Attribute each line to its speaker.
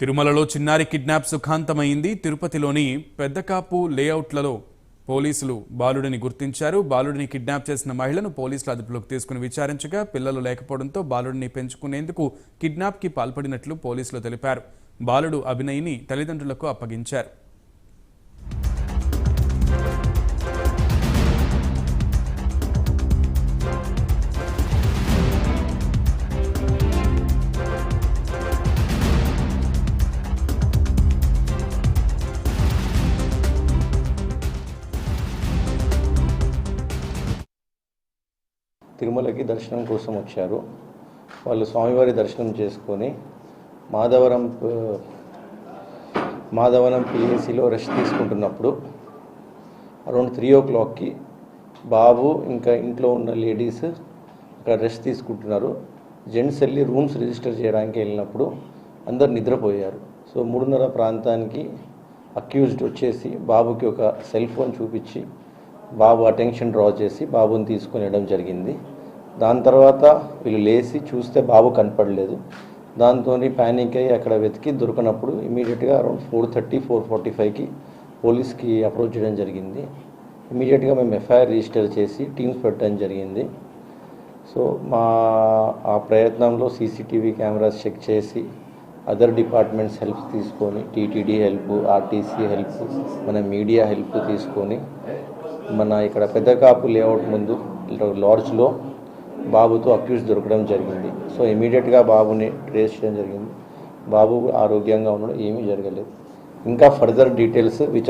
Speaker 1: తిరుమలలో చిన్నారి కిడ్నాప్ సుఖాంతమైంది. తిరుపతిలోని పెద్దకాపు లేఅవుట్లలో పోలీసులు బాలుడిని గుర్తించారు. బాలుడిని కిడ్నాప్ చేసిన మహిళను పోలీసులు అదుపులోకి తీసుకుని విచారించగా పిల్లలు లేకపోవడంతో బాలుడిని పెంచుకునేందుకు కిడ్నాప్కి పాల్పడినట్లు పోలీసులు తెలిపారు. బాలుడు అభినయ్ని తల్లిదండ్రులకు అప్పగించారు.
Speaker 2: తిరుమలకి దర్శనం కోసం వచ్చారు. వాళ్ళు స్వామివారి దర్శనం చేసుకొని మాధవరం మాధవరం పిఎస్సిలో రెస్ట్ తీసుకుంటున్నప్పుడు అరౌండ్ త్రీ ఓ క్లాక్కి బాబు ఇంకా ఇంట్లో ఉన్న లేడీస్ అక్కడ రెస్ట్ తీసుకుంటున్నారు. జెంట్స్ వెళ్ళి రూమ్స్ రిజిస్టర్ చేయడానికి వెళ్ళినప్పుడు అందరు నిద్రపోయారు. సో మూడున్నర ప్రాంతానికి అక్యూజ్డ్ వచ్చేసి బాబుకి ఒక సెల్ ఫోన్ చూపించి బాబు అటెన్షన్ డ్రా చేసి బాబుని తీసుకొని వెళ్ళడం జరిగింది. దాని తర్వాత వీళ్ళు లేచి చూస్తే బాబు కనపడలేదు. దాంతో ప్యానిక్ అయ్యి అక్కడ వెతికి దొరికినప్పుడు ఇమీడియట్గా around four thirty four forty ఫైవ్కి పోలీస్కి అప్రోచ్ చేయడం జరిగింది. ఇమీడియట్గా మేము ఎఫ్ఐఆర్ రిజిస్టర్ చేసి టీమ్స్ పెట్టడం జరిగింది. సో మా ఆ ప్రయత్నంలో సీసీటీవీ కెమెరాస్ చెక్ చేసి అదర్ డిపార్ట్మెంట్స్ హెల్ప్ తీసుకొని టీటీడీ హెల్ప్ ఆర్టీసీ హెల్ప్ మన మీడియా హెల్ప్ తీసుకొని మన ఇక్కడ పెద్దకాపు లేఅవుట్ ముందు లాడ్జ్లో బాబుతో అక్యూజ్ దొరకడం జరిగింది. సో ఇమీడియట్గా బాబుని ట్రేస్ చేయడం జరిగింది. బాబు ఆరోగ్యంగా ఉండడం ఏమీ జరగలేదు. ఇంకా ఫర్దర్ డీటెయిల్స్ విచారణ